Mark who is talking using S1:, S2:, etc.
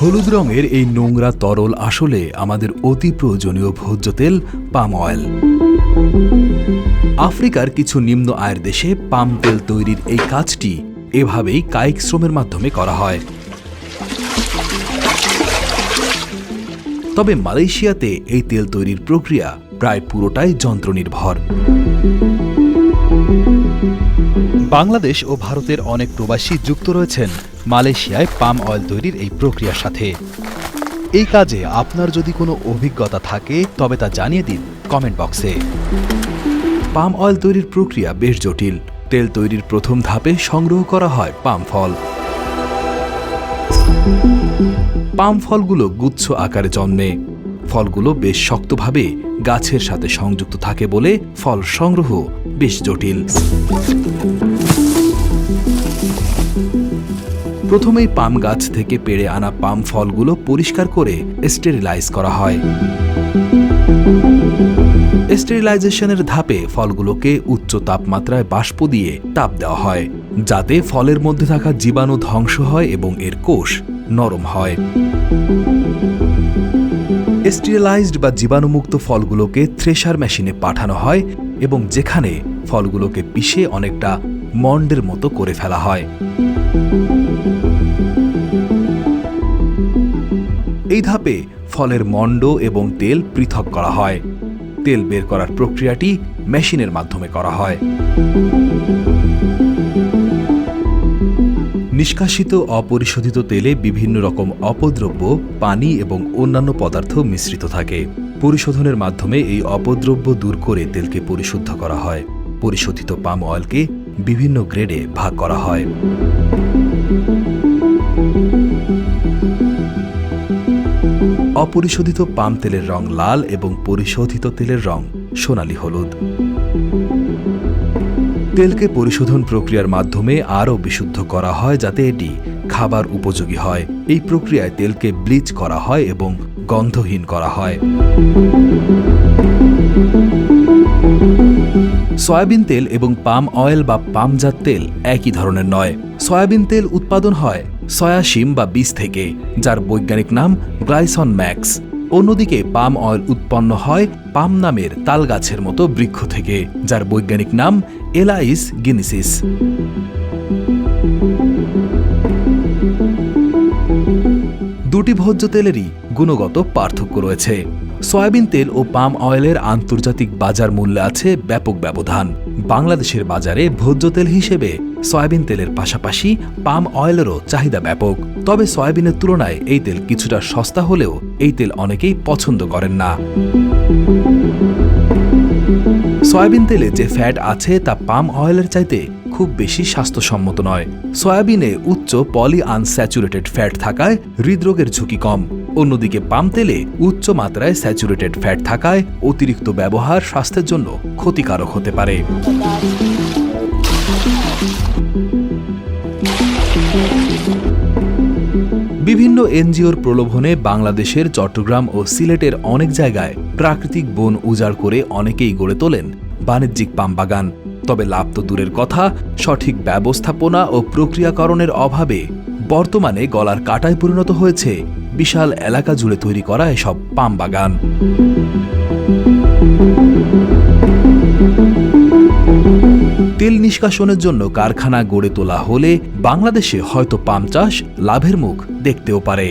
S1: হলুদ রঙের এই নোংরা তরল আসলে আমাদের অতি প্রয়োজনীয় ভোজ্য তেল, পাম অয়েল। আফ্রিকার কিছু নিম্ন আয়ের দেশে পাম তেল তৈরির এই কাজটি এভাবেই কায়িক শ্রমের মাধ্যমে করা হয়। তবে মালয়েশিয়াতে এই তেল তৈরির প্রক্রিয়া প্রায় পুরোটাই যন্ত্রনির্ভর। বাংলাদেশ ও ভারতের অনেক প্রবাসী যুক্ত রয়েছেন মালয়েশিয়ায় পাম অয়েল তৈরির এই প্রক্রিয়ার সাথে। এই কাজে আপনার যদি কোনো অভিজ্ঞতা থাকে, তবে তা জানিয়ে দিন কমেন্ট বক্সে। পাম অয়েল তৈরির প্রক্রিয়া বেশ জটিল। তেল তৈরির প্রথম ধাপে সংগ্রহ করা হয় পাম ফল। পাম ফলগুলো গুচ্ছ আকারে জন্মে। ফলগুলো বেশ শক্তভাবে গাছের সাথে সংযুক্ত থাকে বলে ফল সংগ্রহ বেশ জটিল। প্রথমেই পাম গাছ থেকে পেড়ে আনা পাম ফলগুলো পরিষ্কার করে স্টেরিলাইজ করা হয়। স্টেরিলাইজেশনের ধাপে ফলগুলোকে উচ্চ তাপমাত্রায় বাষ্প দিয়ে তাপ দেওয়া হয়, যাতে ফলের মধ্যে থাকা জীবাণু ধ্বংস হয় এবং এর কোষ নরম হয়। স্টেরিলাইজড বা জীবাণুমুক্ত ফলগুলোকে থ্রেশার মেশিনে পাঠানো হয় এবং যেখানে ফলগুলোকে পিষে অনেকটা মন্ডের মতো করে ফেলা হয়। এই ধাপে ফলের মণ্ড এবং তেল পৃথক করা হয়। তেল বের করার প্রক্রিয়াটি মেশিনের মাধ্যমে করা হয়। নিষ্কাশিত অপরিশোধিত তেলে বিভিন্ন রকম অপদ্রব্য, পানি এবং অন্যান্য পদার্থ মিশ্রিত থাকে। পরিশোধনের মাধ্যমে এই অপদ্রব্য দূর করে তেলকে পরিশুদ্ধ করা হয়। পরিশোধিত পাম অয়েলকে বিভিন্ন গ্রেডে ভাগ করা হয়। অপরিশোধিত পাম তেলের রং লাল এবং পরিশোধিত তেলের রং সোনালী হলুদ। তেলকে পরিশোধন প্রক্রিয়ার মাধ্যমে আরও বিশুদ্ধ করা হয় যাতে এটি খাবার উপযোগী হয়। এই প্রক্রিয়ায় তেলকে ব্লিচ করা হয় এবং গন্ধহীন করা হয়। সয়াবিন তেল এবং পাম অয়েল বা পামজাত তেল একই ধরনের নয়। সয়াবিন তেল উৎপাদন হয় সয়াশিম বা বীজ থেকে, যার বৈজ্ঞানিক নাম গ্লাইসন ম্যাক্স। অন্যদিকে পাম অয়েল উৎপন্ন হয় পাম নামের তাল গাছের মতো বৃক্ষ থেকে, যার বৈজ্ঞানিক নাম এলাইস গিনিসিস। দুটি ভোজ্য তেলেরই গুণগত পার্থক্য রয়েছে। সয়াবিন তেল ও পাম অয়েলের আন্তর্জাতিক বাজার মূল্যে আছে ব্যাপক ব্যবধান। বাংলাদেশের বাজারে ভোজ্য তেল হিসেবে সয়াবিন তেলের পাশাপাশি পাম অয়েলেরও চাহিদা ব্যাপক। তবে সয়াবিনের তুলনায় এই তেল কিছুটা সস্তা হলেও এই তেল অনেকেই পছন্দ করেন না। সয়াবিন তেলে যে ফ্যাট আছে তা পাম অয়েলের চাইতে খুব বেশি স্বাস্থ্যসম্মত নয়। সয়াবিনে উচ্চ পলি আনস্যাচুরেটেড ফ্যাট থাকায় হৃদরোগের ঝুঁকি কম। অন্যদিকে পাম তেলে উচ্চ মাত্রায় স্যাচুরেটেড ফ্যাট থাকায় অতিরিক্ত ব্যবহার স্বাস্থ্যের জন্য ক্ষতিকারক হতে পারে। বিভিন্ন এনজিওর প্রলোভনে বাংলাদেশের চট্টগ্রাম ও সিলেটের অনেক জায়গায় প্রাকৃতিক বন উজাড় করে অনেকেই গড়ে তোলেন বাণিজ্যিক পাম বাগান। তবে লাভ তো দূরের কথা, সঠিক ব্যবস্থাপনা ও প্রক্রিয়াকরণের অভাবে বর্তমানে গলার কাটায় পরিণত হয়েছে বিশাল এলাকা জুড়ে তৈরি করা এসব পাম বাগান। তেল নিষ্কাশনের জন্য কারখানা গড়ে তোলা হলে বাংলাদেশে হয়তো পাম চাষ লাভের মুখ দেখতেও পারে।